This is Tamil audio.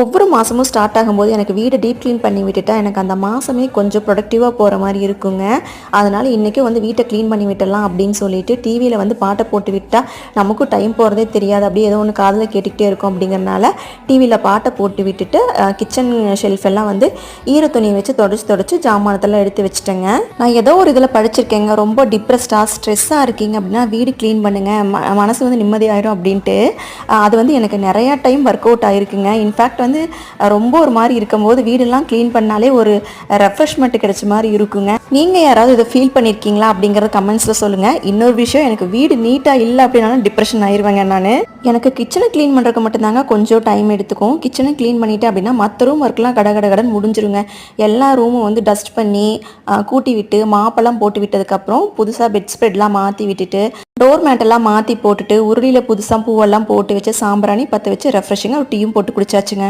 ஒவ்வொரு மாதமும் ஸ்டார்ட் ஆகும்போது எனக்கு வீடு டீப் க்ளீன் பண்ணி விட்டுட்டா எனக்கு அந்த மாதமே கொஞ்சம் ப்ரொடக்டிவாக போகிற மாதிரி இருக்குங்க. அதனால் இன்றைக்கும் வந்து வீட்டை க்ளீன் பண்ணி விட்டுடலாம் அப்படின்னு சொல்லிட்டு டிவியில் வந்து பாட்டை போட்டு விட்டால் நமக்கும் டைம் போகிறதே தெரியாது. அப்படியே ஏதோ ஒன்று காதில் கேட்டுக்கிட்டே இருக்கும் அப்படிங்கிறனால டிவியில் பாட்டை போட்டு விட்டுட்டு கிச்சன் ஷெல்ஃப் எல்லாம் வந்து ஈர துணியை வச்சு தொடச்சி தொடச்சி ஜாமானத்தெல்லாம் எடுத்து வச்சுட்டேங்க. நான் ஏதோ ஒரு இதில் படிச்சிருக்கேங்க. ரொம்ப டிப்ரெஸ்டாக ஸ்ட்ரெஸ்ஸாக இருக்கீங்க அப்படின்னா வீடு க்ளீன் பண்ணுங்கள் ம மனசு வந்து நிம்மதியாயிரும் அப்படின்ட்டு. அது வந்து எனக்கு நிறையா டைம் ஒர்க் அவுட் ஆயிருக்குங்க இன்ஃபேக்ட் வந்து ரொம்ப ஒரு மாதிரி இருக்கும்போது வீடெல்லாம் க்ளீன் பண்ணாலே ஒரு ரெஃப்ரெஷ்மெண்ட் கிடைச்ச மாதிரி இருக்குங்க. நீங்கள் யாராவது இதை ஃபீல் பண்ணியிருக்கீங்களா அப்படிங்கிறத கமெண்ட்ஸில் சொல்லுங்கள் இன்னொரு விஷயம் எனக்கு வீடு நீட்டாக இல்லை அப்படின்னாலும் டிப்ரெஷன் ஆயிடுவேங்க நான். எனக்கு கிச்சனை க்ளீன் பண்ணுறதுக்கு மட்டும்தாங்க கொஞ்சம் டைம் எடுத்துக்கும். கிச்சனை க்ளீன் பண்ணிட்டேன் அப்படின்னா மற்ற ரூம் ஒர்க்லாம் கட கட கடன் முடிஞ்சிருங்க. எல்லா ரூமும் வந்து டஸ்ட் பண்ணி கூட்டி விட்டு மாப்பெல்லாம் போட்டு விட்டதுக்கப்புறம் புதுசாக பெட் ஸ்ப்ரெட்லாம் மாற்றி விட்டுட்டு டோர் மேட்டெல்லாம் மாற்றி போட்டுட்டு உருளியில் புதுசாக பூவெல்லாம் போட்டு வச்சு சாம்பிராணி பற்ற வச்சு ரெஃப்ரெஷிங்காக ஒரு டீயும் போட்டு குடிச்சாச்சுங்க.